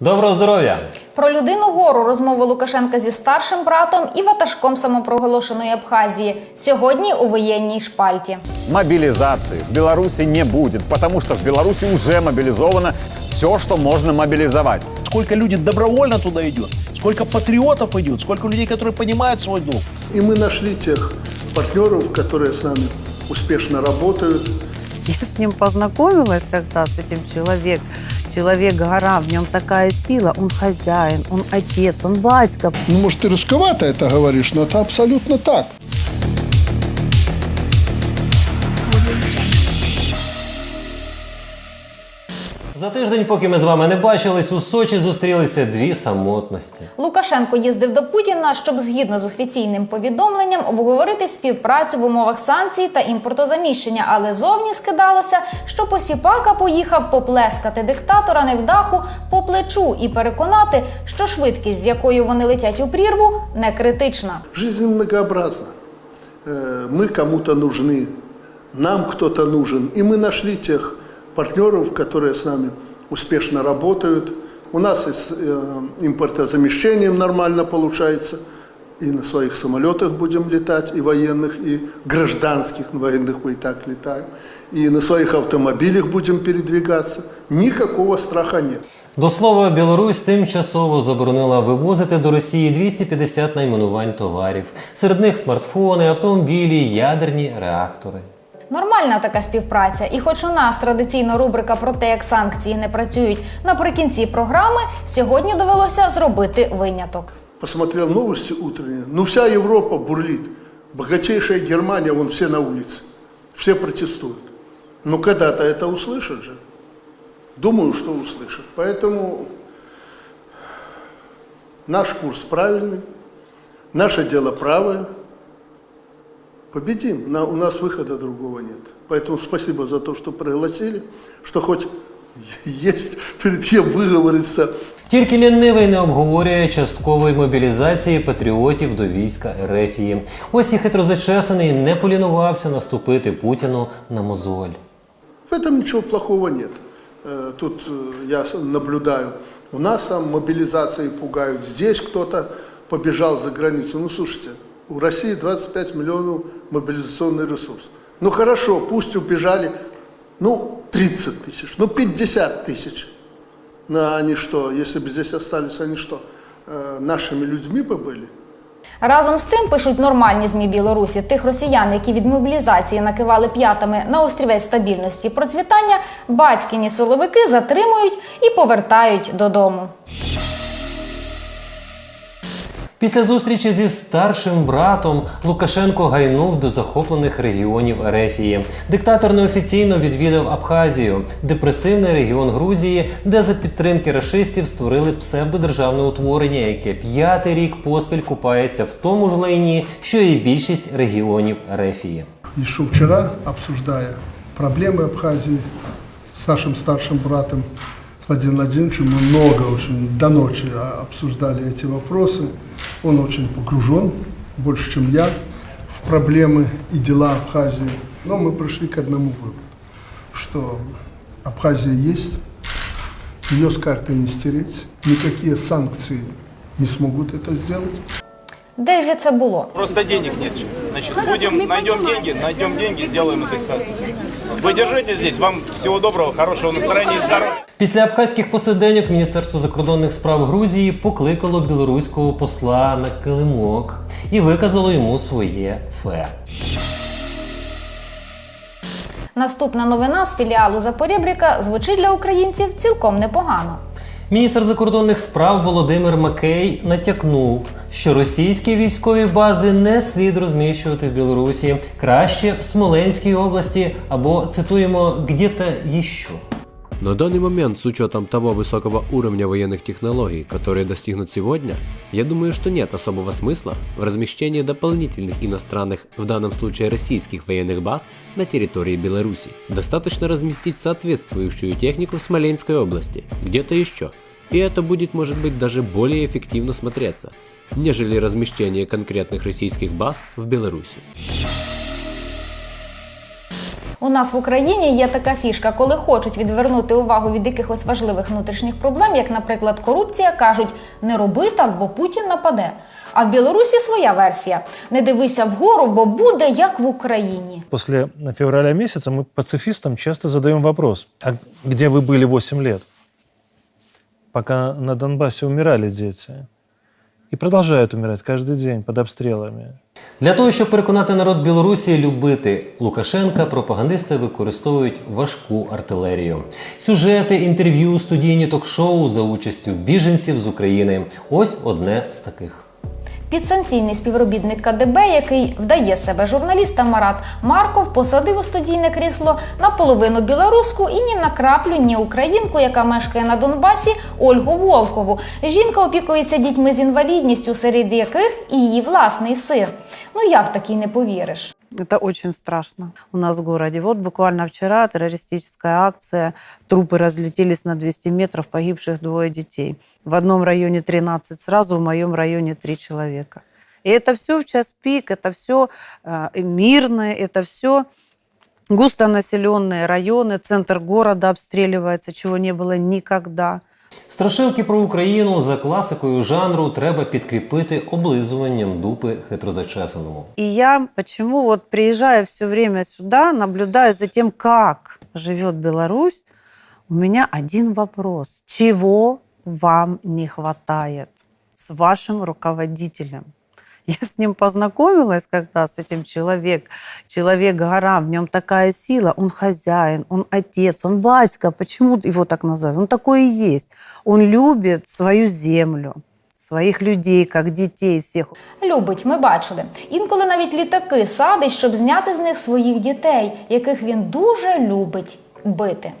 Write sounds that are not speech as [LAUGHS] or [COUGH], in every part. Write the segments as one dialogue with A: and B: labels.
A: Доброго здоров'я!
B: Про людину гору розмови Лукашенка зі старшим братом і ватажком самопроголошеної Абхазії сьогодні у воєнній шпальті.
C: Мобилизации в Беларуси не будет, потому что в Беларуси уже мобилизовано все, что можно мобилизовать.
D: сколько людей добровольно туда идет, сколько патриотов идет, сколько людей, которые понимают свой долг.
E: И мы нашли тех партнеров, которые с нами успешно работают.
F: Я с ним познакомилась когда с этим человек. Человек-гора, в нем такая сила. Он хозяин, он отец, он батька.
E: Ну, может, ты рисковато это говоришь, но это абсолютно так.
A: За тиждень, поки ми з вами не бачились, у Сочі зустрілися дві самотності.
B: Лукашенко їздив до Путіна, щоб згідно з офіційним повідомленням обговорити співпрацю в умовах санкцій та імпортозаміщення. Але зовні скидалося, що Посіпака поїхав поплескати диктатора невдаху по плечу і переконати, що швидкість, з якою вони летять у прірву, не критична.
E: Жизнь многообразна. Э, Мы кому-то нужны, нам кто-то нужен. И мы нашли тех партнеров, которые с нами успешно работают. У нас и с э, импортозамещением нормально получается. И на своих самолетах будем летать, и военных, и гражданских, военных мы и так летаем. И на своих автомобилях будем передвигаться. Никакого страха нет.
A: До слова, Білорусь тимчасово заборонила вивозити до Росії 250 найменувань товарів. Серед них смартфони, автомобілі, ядерні реактори.
B: Нормальна така співпраця, і хоч у нас традиційно рубрика про те, як санкції не працюють наприкінці програми, сьогодні довелося зробити виняток.
E: Посмотрел новости утренние. Ну, вся Европа бурлит. Богатейшая Германия, вон все на улице. Все протестуют. Но когда-то это услышат же. Думаю, что услышат. Поэтому наш курс правильный, наше дело правое. Победим. На- у нас выхода другого нет. Поэтому спасибо за то, что пригласили, что хоть [LAUGHS] есть перед кем выговориться.
A: Тільки лінивий не обговорює часткової мобілізації патріотів до війська Ерефії. Ось і хитрозачесаний не полінувався наступити Путіну на мозоль.
E: В этом ничего плохого нет. Э, Тут э, я с- наблюдаю, у нас там мобилизации пугают, здесь кто-то побежал за границу. Ну, слушайте, у России 25 миллионов мобилизационный ресурс. Ну, хорошо, пусть убежали, ну, 30 тысяч, ну, 50 тысяч. Ну, а они что, если бы здесь остались, они что, э, нашими людьми бы были?
B: Разом з тим пишуть нормальні змі Білорусі тих росіян, які від мобілізації накивали п'ятами на острівець стабільності і процвітання, батькіні силовики затримують і повертають додому.
A: Після зустрічі зі старшим братом Лукашенко гайнув до захоплених регіонів Ерефії. Диктатор неофіційно відвідав Абхазію, депресивний регіон Грузії, де за підтримки рашистів створили псевдодержавне утворення, яке п'ятий рік поспіль купається в тому ж лайні, що і більшість регіонів Ерефії.
E: Еще вчера, обсуждая проблемы Абхазии с нашим старшим братом с Владимиром Владимировичем, мы много очень до ночи а, обсуждали эти вопросы. Он очень погружен, больше, чем я, в проблемы и дела Абхазии. Но мы пришли к одному выводу, что Абхазия есть, ее с карты не стереть, никакие санкции не смогут это сделать.
B: Де ж це було?
G: Просто денег нет. Значит, будем, найдем деньги, найдем деньги, сделаем индексацию. Вы держите здесь, вам всего доброго, хорошего настроения и здоровья.
A: Після абхазьких посиденьок Міністерство закордонних справ Грузії покликало білоруського посла на килимок і виказало йому своє фе.
B: Наступна новина з філіалу Запорєбріка звучить для українців цілком непогано.
A: Міністр закордонних справ Володимир Макей натякнув, що російські військові бази не слід розміщувати в Білорусі краще в Смоленській області або цитуємо «где-то еще».
H: На данный момент, с учетом того высокого уровня военных технологий, которые достигнут сегодня, я думаю, что нет особого смысла в размещении дополнительных иностранных, в данном случае российских военных баз на территории Беларуси. Достаточно разместить соответствующую технику в Смоленской области, где-то еще, и это будет, может быть, даже более эффективно смотреться, нежели размещение конкретных российских баз в Беларуси.
B: У нас в Україні є така фішка, коли хочуть відвернути увагу від якихось важливих внутрішніх проблем, як, наприклад, корупція, кажуть: не роби так, бо Путін нападе. А в Білорусі своя версія: не дивися вгору, бо буде як в Україні.
I: После февраля месяца мы пацифистам часто задаем вопрос, а где вы были 8 лет? Пока на Донбассе умирали дети. І продовжують умирати кожен день під обстрілами.
A: Для того, щоб переконати народ Білорусі любити Лукашенка, пропагандисти використовують важку артилерію. Сюжети, інтерв'ю, студійні ток-шоу за участю біженців з України. Ось одне з таких.
B: Підсанкційний співробітник КДБ, який вдає себе журналіста Марат Марков, посадив у студійне крісло наполовину білоруську і ні на краплю ні українку, яка мешкає на Донбасі, Ольгу Волкову. Жінка опікується дітьми з інвалідністю, серед яких і її власний син. Ну як такий не повіриш?
F: Это очень страшно у нас в городе. Вот буквально вчера террористическая акция. Трупы разлетелись на 200 метров, погибших двое детей. В одном районе 13 сразу, в моем районе 3 человека. И это все в час пик, это все мирное, это все густонаселенные районы, центр города обстреливается, чего не было никогда.
A: Страшилки про Україну за класикою жанру треба підкріпити облизуванням дупи хитрозачесаному.
F: И я почему вот приїжджаю все время сюда, наблюдаю за тем, как живет Беларусь, у меня один вопрос. Чего вам не хватает с вашим руководителем? [LAUGHS] Я с ним познакомилась когда, с этим человек. Человек-гора, в нем такая сила. Он хозяин, он отец, он батька. Почему его так называют? Он такой и есть. Он любит свою землю, своих людей, как детей всех.
B: Любить, ми бачили. Інколи навіть літаки садить, щоб зняти з них своїх дітей, яких він дуже любить бити.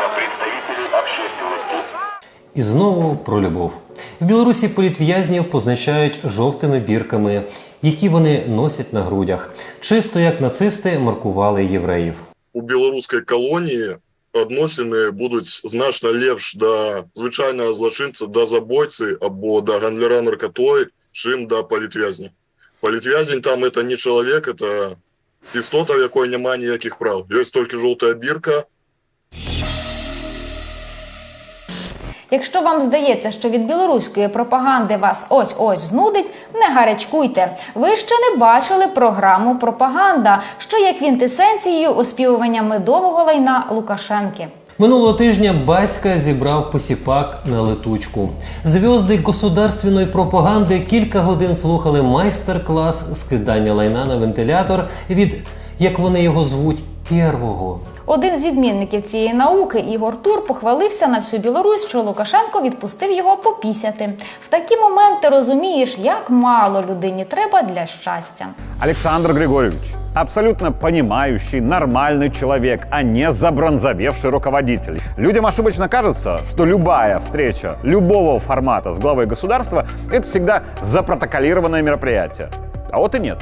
J: На представителей общественности.
A: І знову про любов. В Білорусі політв'язнів позначають жовтими бірками, які вони носять на грудях. Чисто як нацисти маркували євреїв.
K: у білоруської колонії відносини будуть значно лепш до звичайного злочинця, до забойці або до гандляра наркотою, чим до політв'язня. Політв'язень там це не чоловік, це істота, в якої немає ніяких прав. Є тільки жовта бірка,
B: Якщо вам здається, що від білоруської пропаганди вас ось ось знудить, не гарячкуйте. Ви ще не бачили програму Пропаганда, що є квінтесенцією оспівування медового лайна Лукашенки.
A: Минулого тижня батька зібрав посіпак на летучку. Зв'язди государственної пропаганди кілька годин слухали майстер-клас скидання лайна на вентилятор від, як вони його звуть, первого.
B: Один з відмінників цієї науки, Ігор Тур, похвалився на всю Білорусь, що Лукашенко відпустив його попісяти. В такі моменти розумієш, як мало людині треба для щастя.
C: Александр Григорьевич, абсолютно понимающий, нормальный человек, а не забронзовевший руководитель. Людям ошибочно кажется, что любая встреча любого формата с главой государства – это всегда запротоколированное мероприятие. А вот и нет.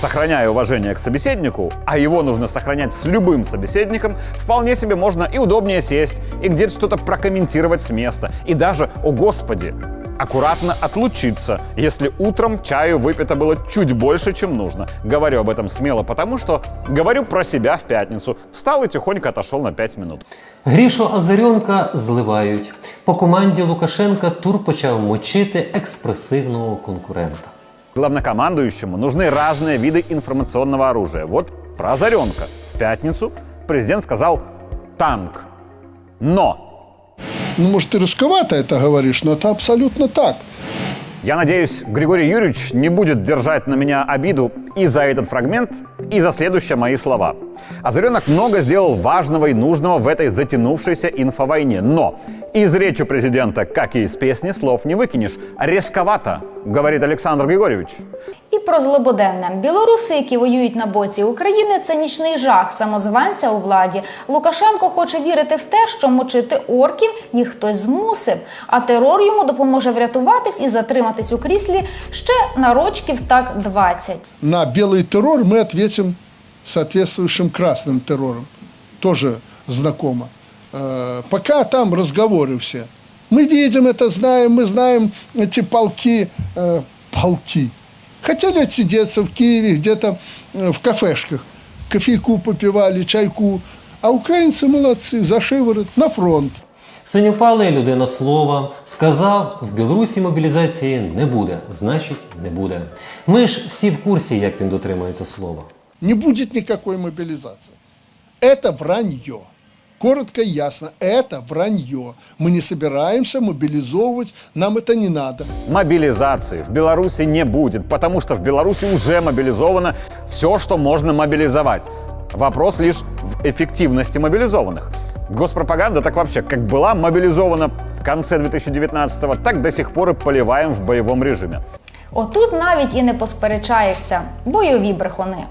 C: Сохраняя уважение к собеседнику, а его нужно сохранять с любым собеседником, вполне себе можно и удобнее сесть, и где-то что-то прокомментировать с места, и даже, о господи, аккуратно отлучиться, если утром чаю выпито было чуть больше, чем нужно. Говорю об этом смело, потому что говорю про себя в пятницу. Встал и тихонько отошел на 5 минут.
A: Грішу Азарьонка зливають. По команді Лукашенка Тур почав мочити експресивного конкурента.
C: Главнокомандующему нужны разные виды информационного оружия. Вот про Озаренка. В пятницу президент сказал «танк». Но
E: Ну, может, ты рисковато это говоришь, но это абсолютно так.
C: Я надеюсь, Григорий Юрьевич не будет держать на меня обиду и за этот фрагмент, и за следующие мои слова. Озаренок много сделал важного и нужного в этой затянувшейся инфовойне. Но из речи президента, как и из песни, слов не выкинешь. Резковато, говорит Александр Григорьевич.
B: І про злободенне. Білоруси, які воюють на боці України, це нічний жах самозванця у владі. Лукашенко хоче вірити в те, що мочити орків їх хтось змусив, а терор йому допоможе врятуватись і затриматись у кріслі ще на рочків так 20.
E: На белый террор мы ответим соответствующим красным террором. Тоже знакомо. Э, пока там разговоры все. Мы видим это, знаем, мы знаем эти полки, э, полки. Хотели отсидеться в Киеве, где-то э, в кафешках. Кофейку попивали, чайку. А украинцы молодцы, за шиворот, на фронт.
A: Синюпалий людина слова сказав, в Білорусі мобілізації не буде, значить не буде. Ми ж всі в курсі, як він дотримується слова.
E: Не будет никакой мобилизации. Это вранье. Коротко и ясно, это вранье. Мы не собираемся мобилизовывать, нам это не надо.
C: Мобилизации в Беларуси не будет, потому что в Беларуси уже мобилизовано все, что можно мобилизовать. Вопрос лишь в эффективности мобилизованных. Госпропаганда так вообще как была мобилизована в конце 2019-го, так до сих пор и поливаем в боевом режиме.
B: Отут навіть і не посперечаєшся. Бойові брехуни.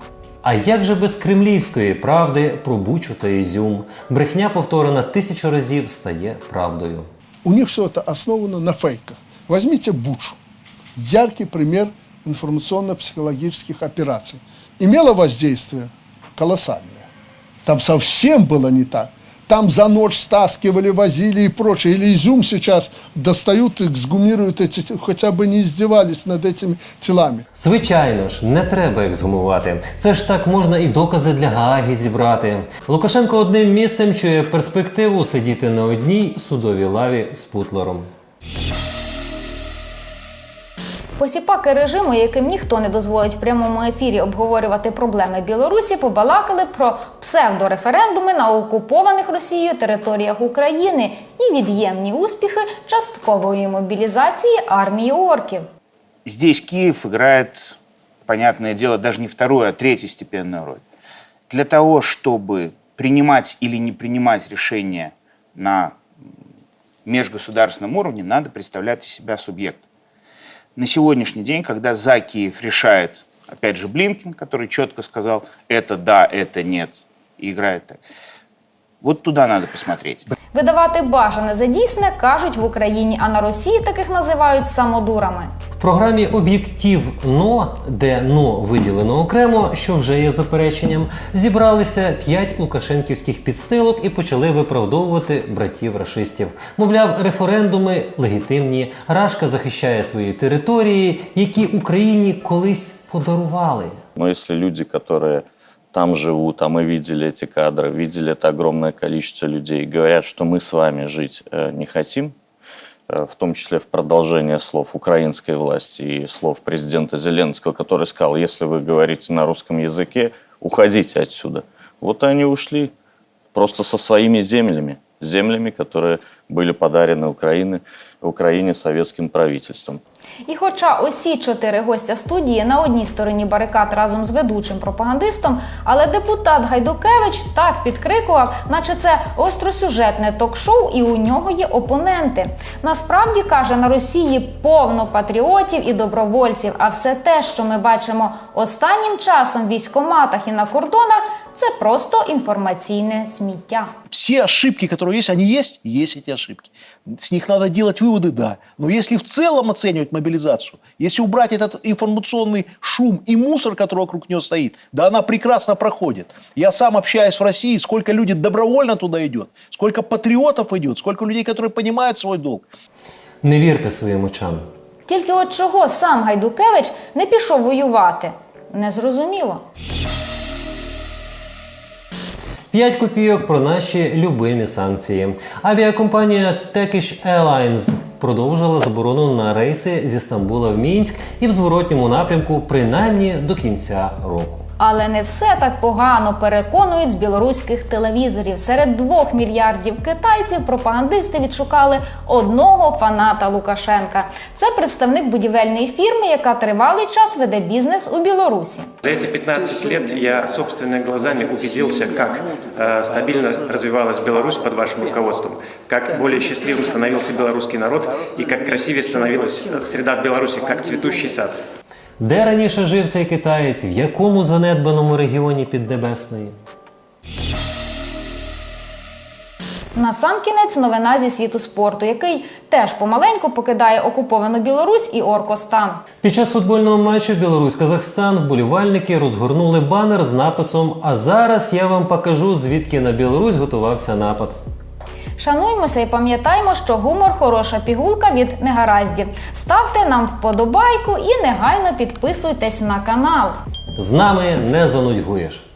A: А як же без кремлівської правди про Бучу та Ізюм? Брехня, повторена тисячу разів, стає правдою.
E: У них все это основано на фейках. Возьмите Бучу. Яркий пример информационно-психологических операций. Имело воздействие колоссальное. Там совсем было не так Там за ночь стаскивали, возили и прочее. Или изюм сейчас достают и эксгумируют эти, хотя бы не издевались над этими телами.
A: Звичайно ж, не треба ексгумувати. Це ж так можна і докази для Гааги зібрати. Лукашенко одним місцем чує перспективу сидіти на одній судовій лаві з Путлером.
B: Посіпаки режиму, яким ніхто не дозволить в прямому ефірі обговорювати проблеми Білорусі, побалакали про псевдореферендуми на окупованих Росією територіях України і від'ємні успіхи часткової мобілізації армії орків.
L: Здесь Киев играет, понятное дело, даже не вторую, а третьестепенную роль. Для того, чтобы принимать или не принимать решения на межгосударственном уровне, надо представлять из себя субъект На сегодняшний день, когда за Киев решает, опять же, Блинкин, который четко сказал, это да, это нет, и играет так. Вот туда надо посмотреть.
B: Видавати бажане за дійсне кажуть в Україні, а на Росії таких називають самодурами.
A: В програмі Об'єктив НО, де НО виділено окремо, що вже є запереченням, зібралися п'ять лукашенківських підстилок і почали виправдовувати братів рашистів. Мовляв, референдуми легітимні. Рашка захищає свої території, які Україні колись подарували.
M: Но если люди, которые там живут, а мы видели эти кадры, видели это огромное количество людей, говорят, что мы с вами жить э, не хотим, э, в том числе в продолжение слов украинской власти и слов президента Зеленского, который сказал, если вы говорите на русском языке, уходите отсюда. Вот они ушли просто со своими землями, землями, которые были подарены Украине, Украине советским правительством.
B: І хоча усі чотири гостя студії на одній стороні барикад разом з ведучим пропагандистом, але депутат Гайдукевич так підкрикував, наче це остросюжетне ток-шоу, і у нього є опоненти. Насправді каже, на Росії повно патріотів і добровольців. А все те, що ми бачимо останнім часом в військоматах і на кордонах, це просто інформаційне сміття.
D: Все ошибки, которые есть, они есть? Есть эти ошибки. С них надо делать выводы, да. Но если в целом оценивать мобилизацию, если убрать этот информационный шум и мусор, который вокруг нее стоит, да она прекрасно проходит. Я сам общаюсь в России, сколько людей добровольно туда идет, сколько патриотов идет, сколько людей, которые понимают свой долг.
A: Не вірте своїм очам.
B: Тільки от чого сам Гайдукевич не пішов воювати, незрозуміло.
A: П'ять копійок про наші любимі санкції. Авіакомпанія Turkish Airlines продовжила заборону на рейси зі Стамбула в Мінськ і в зворотньому напрямку принаймні до кінця року.
B: Але не все так погано переконують з білоруських телевізорів. Серед двох мільярдів китайців пропагандисти відшукали одного фаната Лукашенка. Це представник будівельної фірми, яка тривалий час веде бізнес у Білорусі.
N: За эти 15 лет я собственными глазами убедился, как э, стабильно развивалась Беларусь под вашим руководством, как более счастливым становился белорусский народ и как красивее становилась среда в Беларуси, как цветущий сад.
A: Де раніше жив цей китаєць? В якому занедбаному регіоні Піднебесної?
B: Насамкінець новина зі світу спорту, який теж помаленьку покидає окуповану Білорусь і Оркостан.
A: Під час футбольного матчу Білорусь-Казахстан вболівальники розгорнули банер з написом А зараз я вам покажу, звідки на Білорусь готувався напад.
B: Шануймося і пам'ятаймо, що гумор хороша пігулка від негараздів. Ставте нам вподобайку і негайно підписуйтесь на канал.
A: З нами не занудьгуєш.